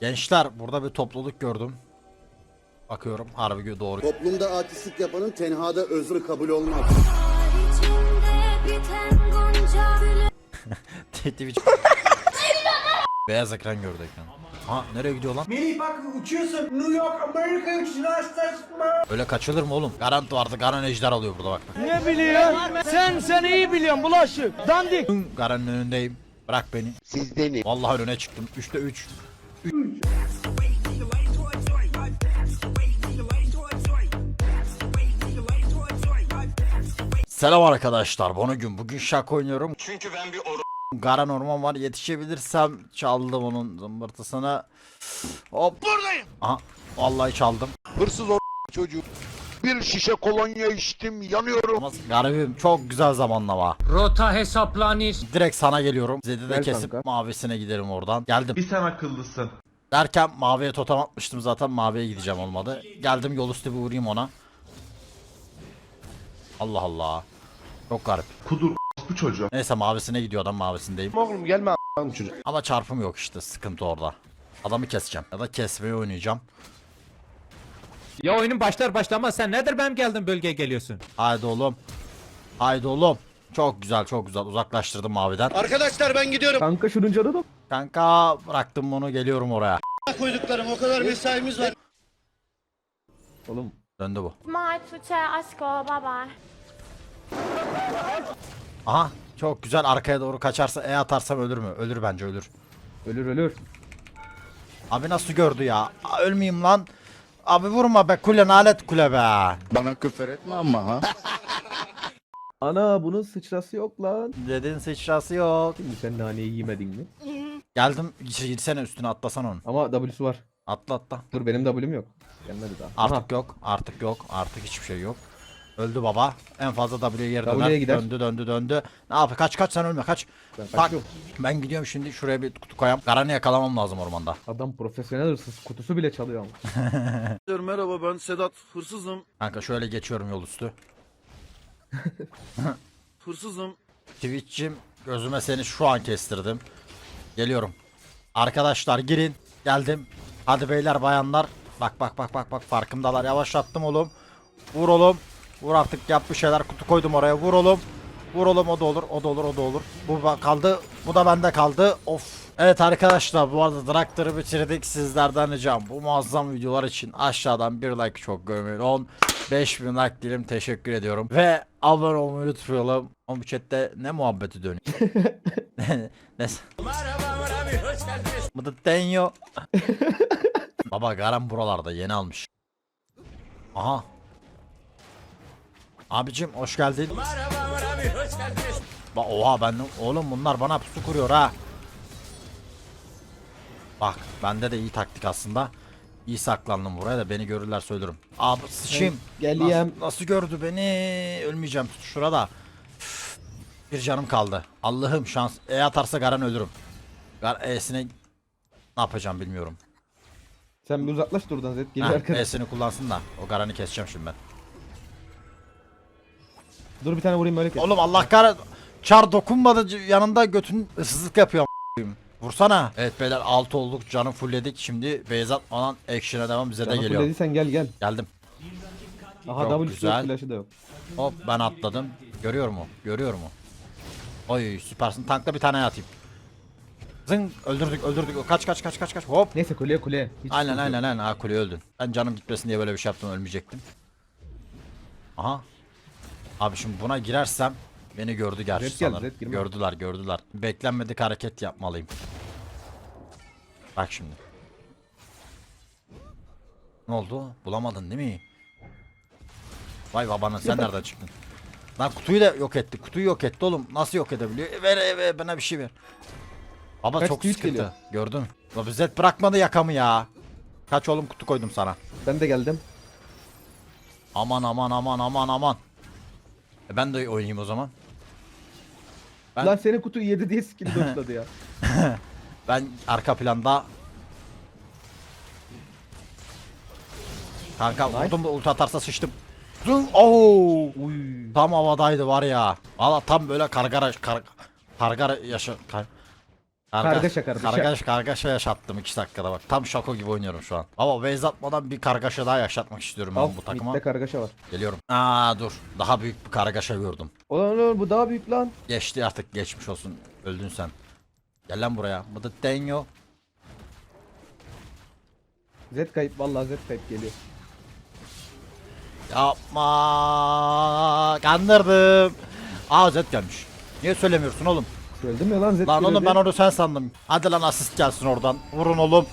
Gençler burada bir topluluk gördüm. Bakıyorum harbi doğru. Toplumda artistlik yapanın tenhada özrü kabul olmaz. Twitch. Beyaz ekran gördü ekran. Ha nereye gidiyor lan? Melih bak uçuyorsun. New York Amerika uçuşuna Öyle kaçılır mı oğlum? Garant vardı. Garan ejder alıyor burada bak. Ne biliyorsun? Sen sen iyi biliyorsun bulaşık. Dandik. Garan'ın önündeyim. Bırak beni. Sizdenim. Vallahi önüne çıktım. 3'te 3. Selam arkadaşlar. Bunu gün bugün şak oynuyorum. Çünkü ben bir Garan orman var. Yetişebilirsem çaldım onun zımbırtısını. Hop. Buradayım. Aha. Vallahi çaldım. Hırsız o çocuğu. Bir şişe kolonya içtim yanıyorum. Ama garibim çok güzel zamanlama. Rota hesaplanır. Direkt sana geliyorum. Zed'i de Gel kesip kanka. mavisine giderim oradan. Geldim. Bir sen akıllısın. Derken maviye totem atmıştım zaten maviye gideceğim olmadı. Geldim yol üstü bir vurayım ona. Allah Allah. Çok garip. Kudur bu çocuğu. Neyse mavisine gidiyor adam mavisindeyim. Oğlum gelme a**ım çocuk. Ama çarpım yok işte sıkıntı orada. Adamı keseceğim ya da kesmeyi oynayacağım. Ya oyunun başlar başlamaz sen nedir benim geldim bölgeye geliyorsun? Haydi oğlum. Haydi oğlum. Çok güzel çok güzel uzaklaştırdım maviden. Arkadaşlar ben gidiyorum. Kanka şunun canı da. Kanka bıraktım bunu geliyorum oraya. Koyduklarım o kadar mesaimiz var. Oğlum Döndü bu. Smart aşko baba Aha çok güzel arkaya doğru kaçarsa E atarsam ölür mü? Ölür bence ölür. ölür ölür. Abi nasıl gördü ya? Aa, ölmeyeyim lan. Abi vurma be kule nalet kule be. Bana küfür etme ama ha. Ana bunun sıçrası yok lan. Dedin sıçrası yok. Şimdi sen naneyi yemedin mi? Geldim girsene üstüne atlasan onu. Ama W'su var. Atla atla. Dur benim W'm yok. Gelmedi daha. Artık yok artık yok artık hiçbir şey yok. Öldü baba. En fazla W'ye W'ye döner. gider. Döndü döndü döndü. Ne yapıyor? Kaç kaç sen ölme kaç. Ben Bak kaçıyorum. ben gidiyorum şimdi şuraya bir kutu koyayım. Garanı yakalamam lazım ormanda. Adam profesyonel hırsız kutusu bile çalıyor ama. Merhaba ben Sedat. Hırsızım. Kanka şöyle geçiyorum yol üstü. Hırsızım. Twitch'cim gözüme seni şu an kestirdim. Geliyorum. Arkadaşlar girin. Geldim. Hadi beyler bayanlar. Bak bak bak bak bak farkımdalar. Yavaşlattım oğlum. Vur oğlum. Vur artık yap bir şeyler. Kutu koydum oraya. Vur oğlum. Vur oğlum o da olur. O da olur. O da olur. Bu kaldı. Bu da bende kaldı. Of. Evet arkadaşlar bu arada Draktar'ı bitirdik. Sizlerden ricam bu muazzam videolar için aşağıdan bir like çok görmeyin. 10 5000 like diyelim teşekkür ediyorum. Ve abone olmayı unutmayalım. Ama bu chatte ne muhabbeti dönüyor? ne? ne? Bu da deniyor. Baba Garam buralarda yeni almış. Aha. Abicim hoş geldin. Ba oha ben oğlum bunlar bana pusu kuruyor ha. Bak bende de iyi taktik aslında. İyi saklandım buraya da beni görürler söylerim. Abi sıçayım. Geliyem. Nasıl, nasıl gördü beni? Ölmeyeceğim şurada. Üf, Bir canım kaldı. Allah'ım şans. E atarsa Garan ölürüm. Gar E'sine ne yapacağım bilmiyorum. Sen bir uzaklaş dur oradan Zed. Ha, arkadaş. E'sini kullansın da o Garan'ı keseceğim şimdi ben. Dur bir tane vurayım öyle kes. Oğlum Allah kahretsin. Çar dokunmadı yanında götün hırsızlık yapıyor a**ayım. Vursana. Evet beyler 6 olduk canı fullledik. Şimdi Beyzat falan action'a devam bize de Canı geliyor. fullediysen gel gel. Geldim. Aha Çok W'su güzel. flash'ı da yok. Hop ben atladım. Görüyor mu? Görüyor mu? Oy süpersin. Tankla bir tane atayım. Zın öldürdük öldürdük. Kaç kaç kaç kaç kaç. Hop. Neyse kuleye kuleye. Hiç Aynen sıkıntı aynen aynen. Ha kuleye öldün. Ben canım gitmesin diye böyle bir şey yaptım ölmeyecektim. Aha. Abi şimdi buna girersem beni gördü gerçi geldi, sanırım. Zed girme. gördüler gördüler. Beklenmedik hareket yapmalıyım. Bak şimdi. Ne oldu? Bulamadın değil mi? Vay babana sen nereden çıktın? Lan kutuyu da yok etti. Kutuyu yok etti oğlum. Nasıl yok edebiliyor? E, ver e, ver bana bir şey ver. Baba Kaç çok sıkıntı. geliyor? Gördün. La Zed bırakmadı yakamı ya. Kaç oğlum kutu koydum sana. Ben de geldim. Aman aman aman aman aman. E ben de oynayayım o zaman. Ben- Lan senin kutuyu yedi diye skill'i dojladı ya. Ben arka planda Kanka vurdum da ulti atarsa sıçtım. Zın Oo! Uy. Tam havadaydı var ya. Valla tam böyle kargara kar, kargara yaşa kar, Kargaşa, kargaşa. Kargaşa kargaşa yaşattım 2 dakikada bak. Tam şako gibi oynuyorum şu an. Ama base atmadan bir kargaşa daha yaşatmak istiyorum ben Al bu takıma. midde kargaşa var. Geliyorum. Aa dur. Daha büyük bir kargaşa gördüm. Ulan ulan bu daha büyük lan. Geçti artık geçmiş olsun. Öldün sen. Gel lan buraya. Mıdıt denyo. Z kayıp vallahi Z kayıp geliyor. Yapma. Kandırdım. Aa Zed gelmiş. Niye söylemiyorsun oğlum? Söyledim ya lan Z Lan oğlum ben onu sen sandım. Hadi lan asist gelsin oradan. Vurun oğlum.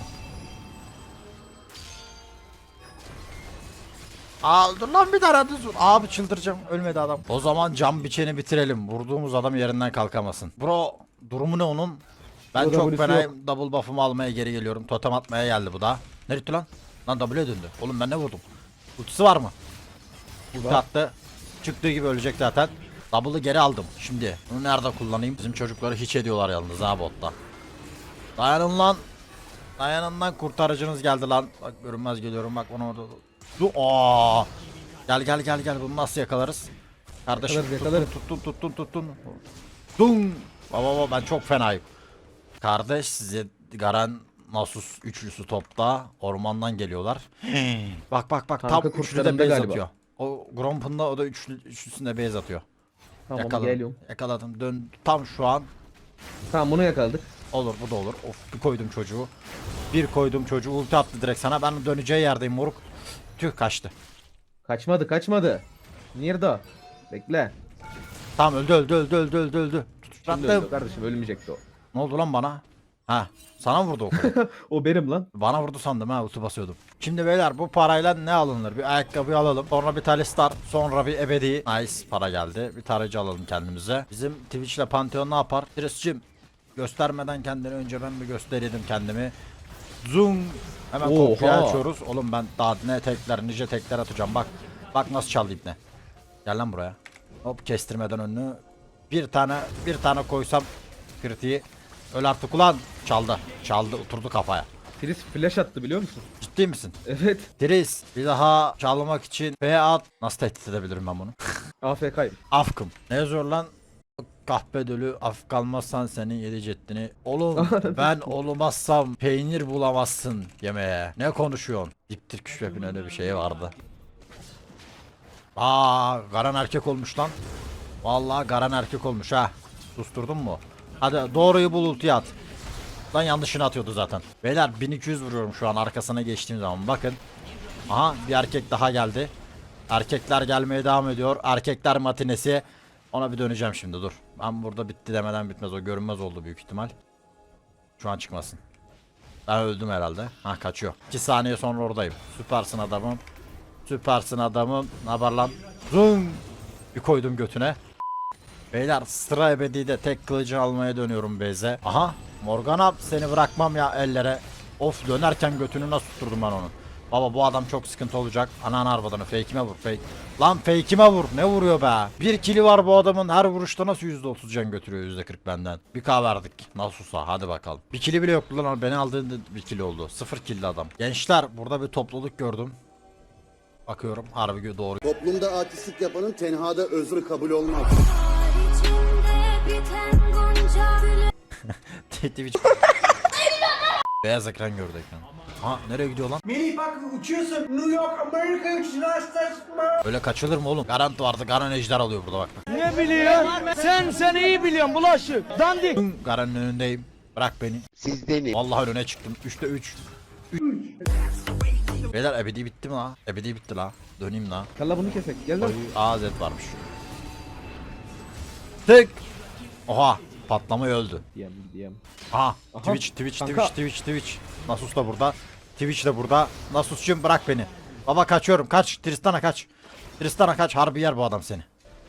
Aa lan bir tane dur. Abi çıldıracağım. Ölmedi adam. O zaman cam biçeni bitirelim. Vurduğumuz adam yerinden kalkamasın. Bro durumu ne onun? Ben çok W'su fena yok. double buff'ımı almaya geri geliyorum. Totem atmaya geldi bu da. Ne gitti lan? Lan W'ye döndü. Oğlum ben ne vurdum? Ultisi var mı? Ulti attı. Çıktığı gibi ölecek zaten. Double'ı geri aldım. Şimdi bunu nerede kullanayım? Bizim çocukları hiç ediyorlar yalnız ha botta. Dayanın lan. Dayanın lan kurtarıcınız geldi lan. Bak görünmez geliyorum bak onu orada. Du Aa! Gel gel gel gel bunu nasıl yakalarız? Kardeşim Yakalarız, tuttun yakalarız. tuttun tuttun tuttun. Dun! Baba baba ben çok fenayım. Kardeş size Garen Nasus üçlüsü topta ormandan geliyorlar. bak bak bak tam Kanka üçlü de kurtlarında base galiba. atıyor. O Gromp'unda o da üçlü, üçlüsünde base atıyor. Tamam Yakaladım. geliyorum. Yakaladım. Dön tam şu an. Tamam bunu yakaladık. Olur bu da olur. Of bir koydum çocuğu. Bir koydum çocuğu ulti attı direkt sana. Ben döneceği yerdeyim moruk. Tüh kaçtı. Kaçmadı kaçmadı. Nerede? Bekle. Tamam öldü öldü öldü öldü öldü öldü. Şimdi kardeşim ölmeyecekti o. Ne oldu lan bana? Ha sana vurdu o kadar. O benim lan. Bana vurdu sandım ha ulti basıyordum. Şimdi beyler bu parayla ne alınır? Bir ayakkabı alalım. Sonra bir tane star. Sonra bir ebedi. Nice para geldi. Bir tarayıcı alalım kendimize. Bizim Twitch ile Pantheon ne yapar? Tris'cim göstermeden kendini önce ben bir göstereydim kendimi. Zoom. Hemen Oha. kopya açıyoruz. Oğlum ben daha ne tekler nice tekler atacağım bak. Bak nasıl çaldı ipne. Gel lan buraya. Hop kestirmeden önünü. Bir tane bir tane koysam kritiği. Öl artık ulan. Çaldı. Çaldı oturdu kafaya. Tris flash attı biliyor musun? Ciddi misin? Evet. Diriz bir daha çalmak için F at. Nasıl tehdit edebilirim ben bunu? AFK'yım. Afkım. Ne zor lan? Kahpe dölü af kalmazsan senin yedi ceddini. Oğlum ben olmazsam peynir bulamazsın yemeğe. Ne konuşuyorsun? Diptir küçüğün öyle bir şey vardı. Aa, garan erkek olmuş lan. Vallahi garan erkek olmuş ha. Susturdun mu? Hadi doğruyu bul ultiye at. Lan yanlışını atıyordu zaten. Beyler 1200 vuruyorum şu an arkasına geçtiğim zaman bakın. Aha bir erkek daha geldi. Erkekler gelmeye devam ediyor. Erkekler matinesi. Ona bir döneceğim şimdi dur. Ben burada bitti demeden bitmez. O görünmez oldu büyük ihtimal. Şu an çıkmasın. Ben öldüm herhalde. Ha kaçıyor. 2 saniye sonra oradayım. Süpersin adamım. Süpersin adamım. Ne haber lan? Zung. Bir koydum götüne. Beyler sıra ebedide tek kılıcı almaya dönüyorum Beyze. Aha Morgana seni bırakmam ya ellere. Of dönerken götünü nasıl tutturdum ben onu. Baba bu adam çok sıkıntı olacak. Ananı arvadanı fake'ime vur fake. Lan fake'ime vur ne vuruyor be. Bir kili var bu adamın her vuruşta nasıl %30 can götürüyor %40 benden. Bir K verdik nasılsa hadi bakalım. Bir kili bile yoktu lan beni aldığında bir kili oldu. Sıfır killi adam. Gençler burada bir topluluk gördüm. Bakıyorum harbi doğru. Toplumda artistlik yapanın tenhada özrü kabul olmaz. Twitch. Beyaz ekran gördü ekran. Ha nereye gidiyor lan? Melih bak uçuyorsun. New York Amerika uçuşuna Öyle kaçılır mı oğlum? Garant vardı. Garan ejder alıyor burada bak. Ne biliyorsun? Sen sen iyi biliyorsun bulaşık. Dandik. Garan'ın önündeyim. Bırak beni. Sizdenim. Vallahi önüne çıktım. 3'te 3. Beyler ebedi bitti mi la? Ebedi bitti la. Döneyim la. Kalla bunu kesek. Gel lan. AZ varmış. Tık. Oha. Patlamayı öldü. Diyem diyem. Aha. Aha, Twitch, Twitch, kanka. Twitch, Twitch, Twitch. Nasus da burada. Twitch de burada. Nasus'cum bırak beni. Baba kaçıyorum. Kaç. Tristan'a kaç. Tristan'a kaç. Harbi yer bu adam seni.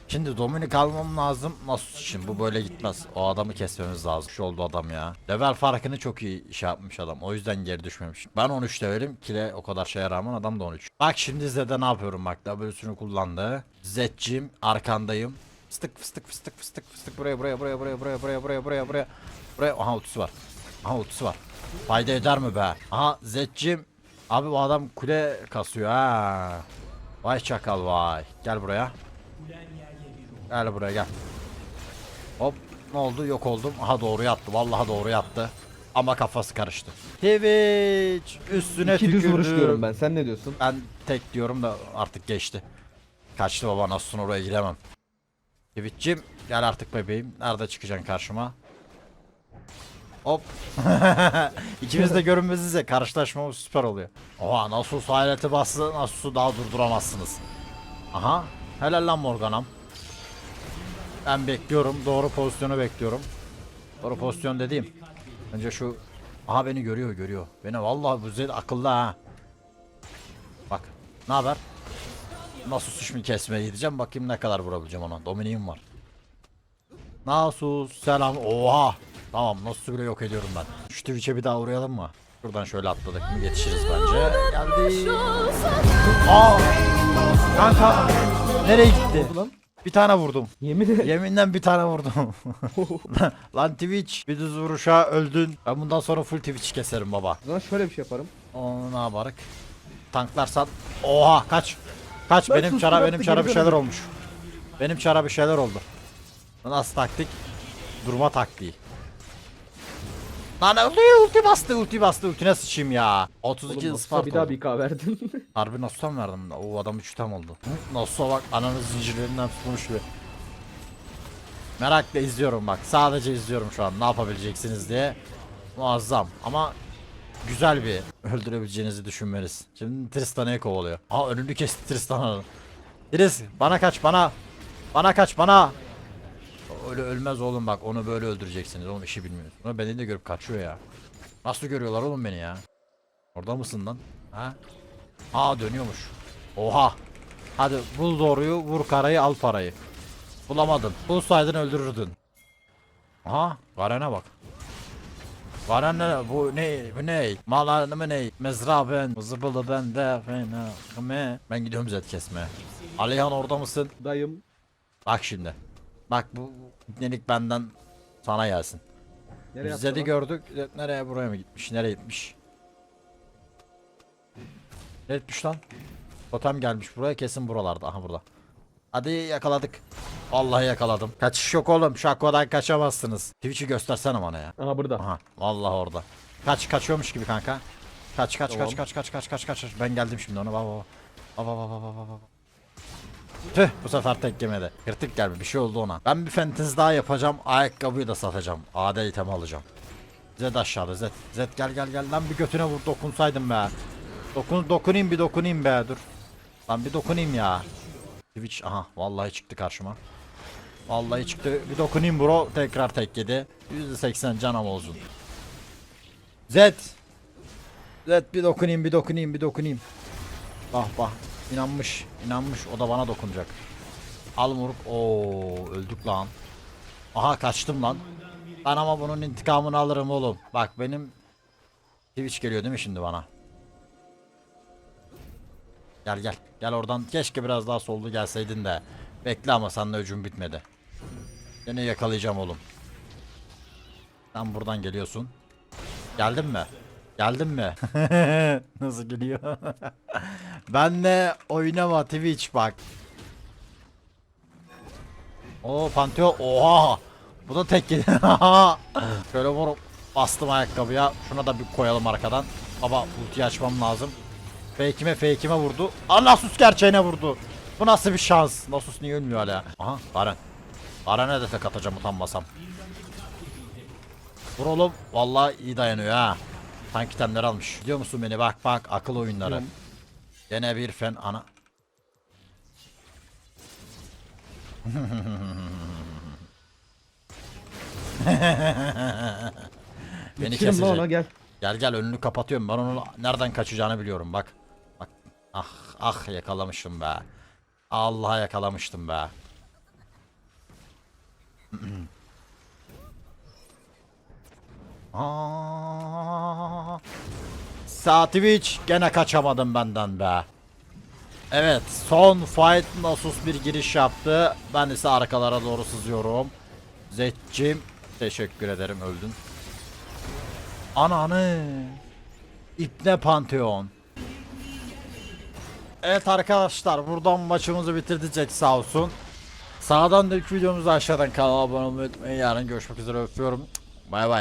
Şimdi Dominik almam lazım. Nasus için bu böyle gitmez. O adamı kesmemiz lazım. Şu oldu adam ya. Level farkını çok iyi şey yapmış adam. O yüzden geri düşmemiş. Ben 13 levelim. Kile o kadar şeye rağmen adam da 13. Bak şimdi Zed'e ne yapıyorum bak. W'sünü kullandı. Zed'cim arkandayım. Fıstık fıstık fıstık fıstık fıstık buraya buraya buraya buraya buraya buraya buraya buraya buraya buraya aha ultisi var. Aha ultisi var. Fayda eder mi be? Aha Zed'cim Abi bu adam kule kasıyor ha. Vay çakal vay. Gel buraya. Gel buraya gel. Hop. Ne oldu? Yok oldum. Aha doğru yattı. Vallahi doğru yattı. Ama kafası karıştı. Twitch üstüne İki düz tükürdü. vuruş diyorum ben. Sen ne diyorsun? Ben tek diyorum da artık geçti. Kaçtı baba nasılsın oraya giremem. Twitch'cim gel artık bebeğim. Nerede çıkacaksın karşıma? Hop. İkimiz de görünmeziz karşılaşmamız süper oluyor. Oha nasıl hayreti bastı nasıl daha durduramazsınız. Aha helal lan Morgan'am. Ben bekliyorum doğru pozisyonu bekliyorum. Doğru pozisyon dediğim. Önce şu Aha beni görüyor görüyor. Beni vallahi bu Zed akıllı ha. Bak ne haber? Nasıl suçmu kesmeye gideceğim bakayım ne kadar vurabileceğim ona. Dominik'im var. Nasus selam. Oha. Tamam Nasus'u bile yok ediyorum ben. Şu Twitch'e bir daha uğrayalım mı? Şuradan şöyle atladık mı yetişiriz bence. Geldi. Aa! Kanka nereye gitti? Bir tane vurdum. Yemin et. Yeminle bir tane vurdum. Lan Twitch bir düz vuruşa öldün. Ben bundan sonra full Twitch keserim baba. O zaman şöyle bir şey yaparım. Onu ne yaparık? Tanklarsan. Oha kaç. Kaç Ben benim sustum, çara benim yaptı, çara bir şeyler olmuş. Benim çara bir şeyler oldu. Nasıl taktik? Durma taktiği. Lan ulti, ulti bastı ulti bastı ultine sıçayım ya. 32 Oğlum Isparta bir daha oldu. bir K verdin. Harbi Nasus'a mı verdim? O adam 3 tam oldu. Nasus'a bak ananı zincirlerinden tutmuş gibi. Merakla izliyorum bak. Sadece izliyorum şu an ne yapabileceksiniz diye. Muazzam ama güzel bir öldürebileceğinizi düşünmeniz. Şimdi Tristan'ı kovalıyor. Aa önünü kesti Tristan'ın. Tris bana kaç bana. Bana kaç bana. Öyle ölmez oğlum bak onu böyle öldüreceksiniz oğlum işi bilmiyorsunuz. Ama beni de görüp kaçıyor ya. Nasıl görüyorlar oğlum beni ya? Orada mısın lan? Ha? Aa dönüyormuş. Oha. Hadi bul doğruyu vur karayı al parayı. Bulamadın. Bulsaydın öldürürdün. Aha Garen'e bak. Ne bu ne bu ne? Malanı mı ne? Mezra ben. Zıbılı ben de fena. Me. Ben gidiyorum zet kesmeye. Alihan orada mısın? Dayım. Bak şimdi. Bak bu nelik benden sana gelsin. Nereye Biz Zed'i gördük. Zed nereye buraya mı gitmiş? Nereye gitmiş? Ne gitmiş lan? Totem gelmiş buraya kesin buralarda. Aha burada. Hadi yakaladık. Vallahi yakaladım. Kaçış yok oğlum. Şakodan kaçamazsınız. Twitch'i göstersene bana ya. Aha burada. Aha vallahi orada. Kaç kaçıyormuş gibi kanka. Kaç kaç Tamam. kaç kaç kaç kaç kaç kaç. Ben geldim şimdi ona. Baba baba. Baba baba baba. Tüh bu sefer tek yemedi. Kritik gelme bir şey oldu ona. Ben bir fentezi daha yapacağım. Ayakkabıyı da satacağım. AD item alacağım. Zed aşağıda Zed. Zed gel gel gel lan bir götüne vur dokunsaydım be. Dokun dokunayım bir dokunayım be dur. Lan bir dokunayım ya. Twitch aha vallahi çıktı karşıma. Vallahi çıktı. Bir dokunayım bro. Tekrar tek yedi. %80 canım olsun. Zed. Zed bir dokunayım bir dokunayım bir dokunayım. Bah bah. İnanmış. inanmış. O da bana dokunacak. Al moruk. Oo öldük lan. Aha kaçtım lan. Ben ama bunun intikamını alırım oğlum. Bak benim Twitch geliyor değil mi şimdi bana? Gel gel. Gel oradan. Keşke biraz daha soldu gelseydin de. Bekle ama seninle öcüm bitmedi. Seni yakalayacağım oğlum. Sen buradan geliyorsun. Geldin mi? Geldin mi? Nasıl geliyor? Benle oynama Twitch bak. O Panteo oha. Bu da tek yedi. Şöyle vurup bastım ayakkabıya. Şuna da bir koyalım arkadan. Baba ultiyi açmam lazım. Fake'ime fake'ime vurdu. Aa Nasus gerçeğine vurdu. Bu nasıl bir şans? Nasus niye ölmüyor hala? Aha Garen. Garen'e de tek atacağım utanmasam. Vur oğlum. Vallahi iyi dayanıyor ha. Tank itemleri almış. Biliyor musun beni? Bak bak akıl oyunları. Biliyorum. Gene bir fen ana. Beni Bitirin lan kesecek. ona gel. Gel gel önünü kapatıyorum. Ben onu nereden kaçacağını biliyorum bak. Ah ah yakalamışım be. Allah'a yakalamıştım be. Aa, Satviç gene kaçamadım benden be. Evet son fight Nasus bir giriş yaptı. Ben ise arkalara doğru sızıyorum. Zetcim teşekkür ederim öldün. Ananı. İpne Pantheon. Evet arkadaşlar buradan maçımızı bitirdi Jack sağ olsun. Sağdan da ilk videomuzu aşağıdan kanala abone olmayı unutmayın. Yarın görüşmek üzere öpüyorum. Bay bay.